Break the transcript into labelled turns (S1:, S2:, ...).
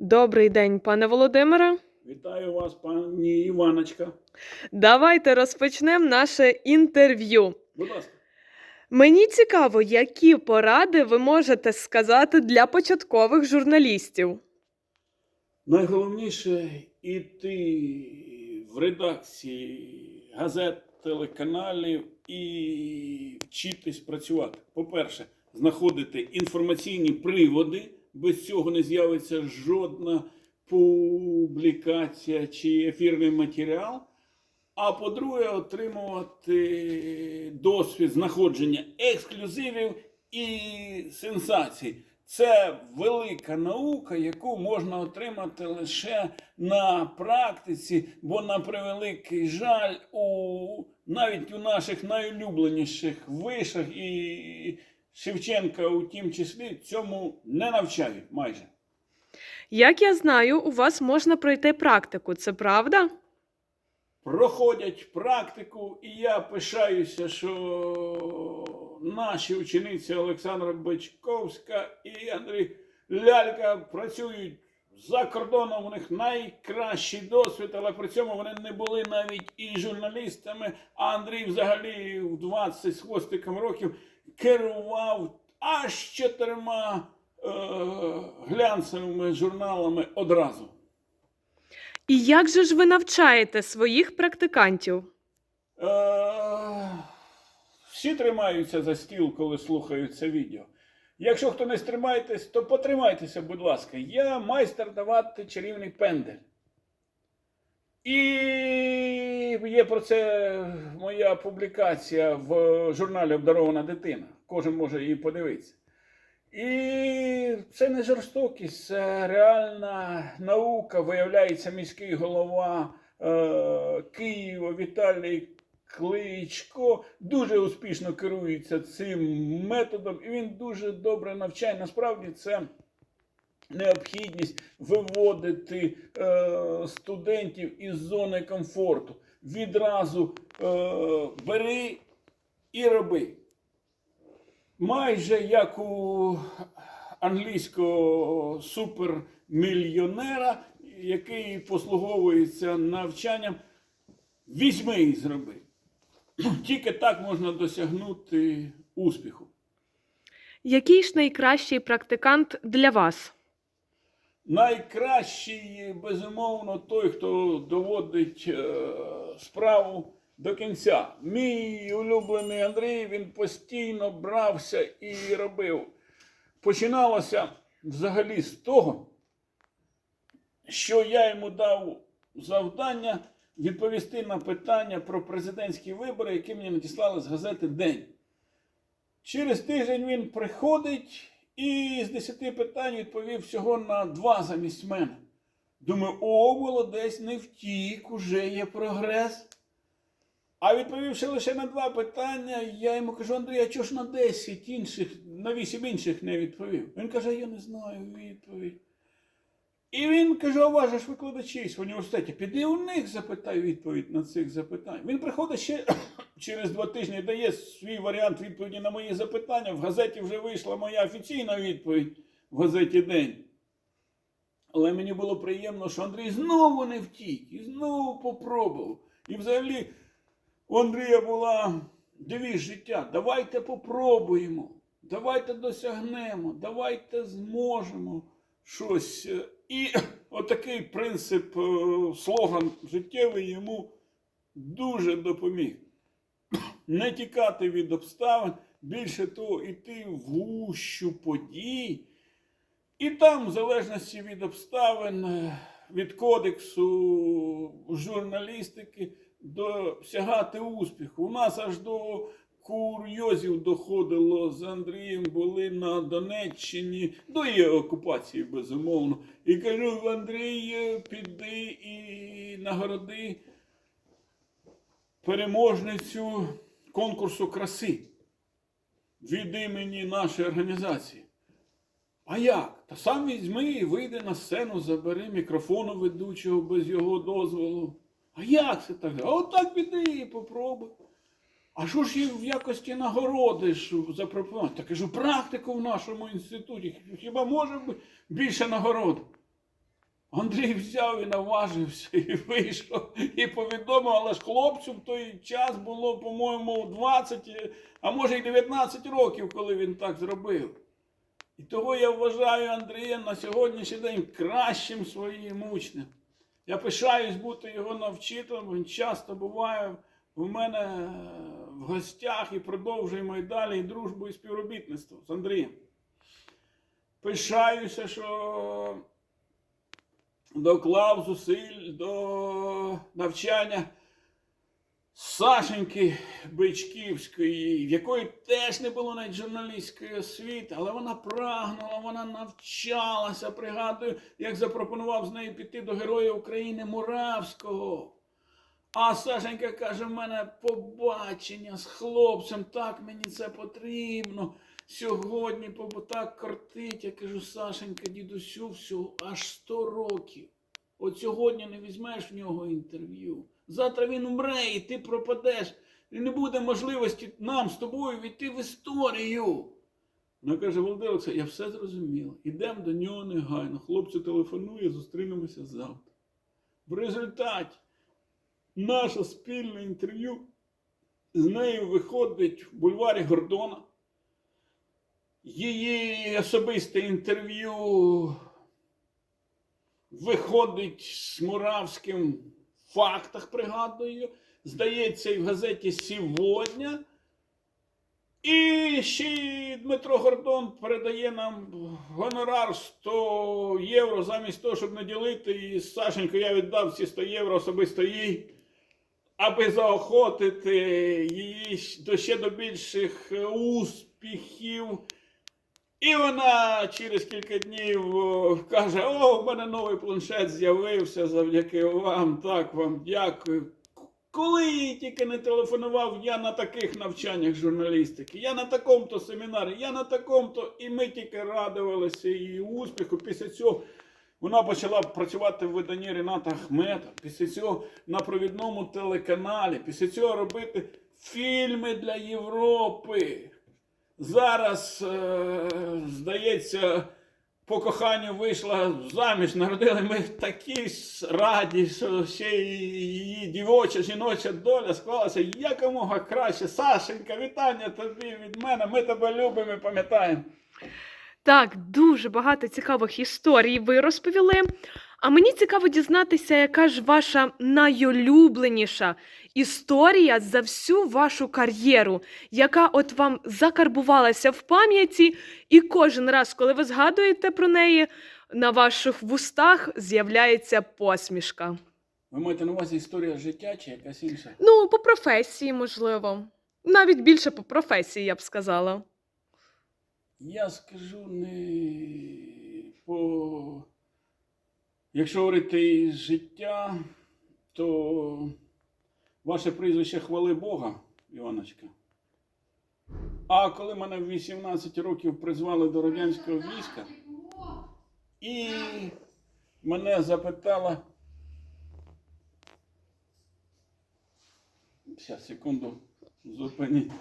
S1: Добрий день, пане Володимире.
S2: Вітаю вас, пані Іваночка.
S1: Давайте розпочнемо наше інтерв'ю.
S2: Будь ласка.
S1: Мені цікаво, які поради ви можете сказати для початкових журналістів.
S2: Найголовніше іти в редакції газет, телеканалів і вчитись працювати. По-перше, знаходити інформаційні приводи. Без цього не з'явиться жодна публікація чи ефірний матеріал. А по-друге, отримувати досвід знаходження ексклюзивів і сенсацій. Це велика наука, яку можна отримати лише на практиці, бо на превеликий жаль, у навіть у наших найулюбленіших вишах і Шевченка у тім числі цьому не навчають майже.
S1: Як я знаю, у вас можна пройти практику, це правда?
S2: проходять практику, і я пишаюся, що наші учениці Олександра Бочковська і Андрій Лялька працюють за кордоном. У них найкращий досвід, але при цьому вони не були навіть і журналістами. А Андрій взагалі в 20 з хвостиком років керував аж чотирма е, глянцевими журналами одразу.
S1: І як же ж ви навчаєте своїх практикантів?
S2: Е, Всі тримаються за стіл, коли слухають це відео. Якщо хто не стримаєтесь, то потримайтеся, будь ласка. Я майстер давати чарівний пендель. І є про це моя публікація в журналі Обдарована дитина. Кожен може її подивитися. І це не жорстокість, це реальна наука. Виявляється, міський голова е, Києва Віталій Кличко дуже успішно керується цим методом, і він дуже добре навчає. Насправді це необхідність виводити е, студентів із зони комфорту. Відразу е, бери і роби. Майже як у англійського супермільйонера, який послуговується навчанням, візьми і зроби. Тільки так можна досягнути успіху.
S1: Який ж найкращий практикант для вас?
S2: Найкращий, безумовно, той, хто доводить е, справу до кінця. Мій улюблений Андрій він постійно брався і робив. Починалося взагалі з того, що я йому дав завдання відповісти на питання про президентські вибори, які мені надіслали з газети День. Через тиждень він приходить і з 10 питань відповів всього на два замість мене. Думаю, о, молодець, не втік, уже є прогрес. А відповівши лише на два питання, я йому кажу, Андрій, а чого ж на 10 інших, на 8 інших не відповів? Він каже, я не знаю відповідь. І він каже, у вас викладачі в університеті, піди у них запитай відповідь на цих запитань. Він приходить ще через два тижні, дає свій варіант відповіді на мої запитання. В газеті вже вийшла моя офіційна відповідь в газеті День. Але мені було приємно, що Андрій знову не втік і знову попробував. І взагалі у Андрія була девіз життя. Давайте попробуємо, давайте досягнемо, давайте зможемо щось. І отакий принцип, е, слоган життєвий йому дуже допоміг. Не тікати від обставин, більше того, іти в гущу подій. І там, в залежності від обставин, е, від кодексу журналістики, досягати успіху. У нас аж до курйозів доходило з Андрієм, були на Донеччині, до її окупації, безумовно. І кажу, Андрій, е, піди і нагороди переможницю конкурсу краси від імені нашої організації. А як? Та сам візьми і вийди на сцену, забери мікрофону ведучого без його дозволу. А як це так? А отак піди і попробуй. А що ж їй в якості нагороди запропонувати? Та кажу, практику в нашому інституті. Хіба може більше нагород? Андрій взяв і наважився і вийшов і повідомив, але ж хлопцю в той час було, по-моєму, 20, а може й 19 років, коли він так зробив. І того я вважаю Андрія на сьогоднішній день кращим своїм учнем. Я пишаюсь бути його навчителем, він часто буває в мене в гостях і продовжуємо і далі і дружбу і співробітництво з Андрієм. Пишаюся, що доклав зусиль до навчання Сашеньки Бичківської, в якої теж не було навіть журналістської освіти, але вона прагнула, вона навчалася. Пригадую, як запропонував з нею піти до Героя України Муравського. А Сашенька каже: в мене побачення з хлопцем, так мені це потрібно. Сьогодні так кортить. Я кажу, Сашенька, дідусю, всього аж 100 років. От сьогодні не візьмеш в нього інтерв'ю. Завтра він умре і ти пропадеш. І не буде можливості нам з тобою війти в історію. Вона каже, Володимир Олексійович, я все зрозуміла. Ідемо до нього негайно. Хлопцю телефонує, зустрінемося завтра. В результаті наше спільне інтерв'ю з нею виходить в бульварі Гордона. Її особисте інтерв'ю виходить з Муравським в фактах, пригадую. Здається, і в газеті «Сьогодні». І ще Дмитро Гордон передає нам гонорар 100 євро замість того, щоб не ділити. І Сашенько, я віддав ці 100 євро особисто їй, аби заохотити її до ще до більших е, успіхів. І вона через кілька днів каже: О, в мене новий планшет з'явився завдяки вам. Так вам дякую. Коли їй тільки не телефонував, я на таких навчаннях журналістики, я на такому-то семінарі, я на такому-то, і ми тільки радувалися її успіху. Після цього вона почала працювати в виданні Рената Ахмета, після цього на провідному телеканалі, після цього робити фільми для Європи. Зараз, е, здається, по коханню вийшла заміж, народили ми такі раді, що ще її дівоча, жіноча доля склалася якомога краще. Сашенька, вітання тобі від мене. Ми тебе любимо і пам'ятаємо.
S1: Так, дуже багато цікавих історій ви розповіли. А мені цікаво дізнатися, яка ж ваша найулюбленіша історія за всю вашу кар'єру, яка от вам закарбувалася в пам'яті, і кожен раз, коли ви згадуєте про неї, на ваших вустах з'являється посмішка.
S2: Ви маєте на увазі історія життя чи якась інша?
S1: Ну, по професії, можливо. Навіть більше по професії, я б сказала.
S2: Я скажу не по. Якщо говорити із життя, то ваше прізвище хвали Бога, Іваночка. А коли мене в 18 років призвали до радянського війська, і мене запитала. Зараз, секунду, зупиніть.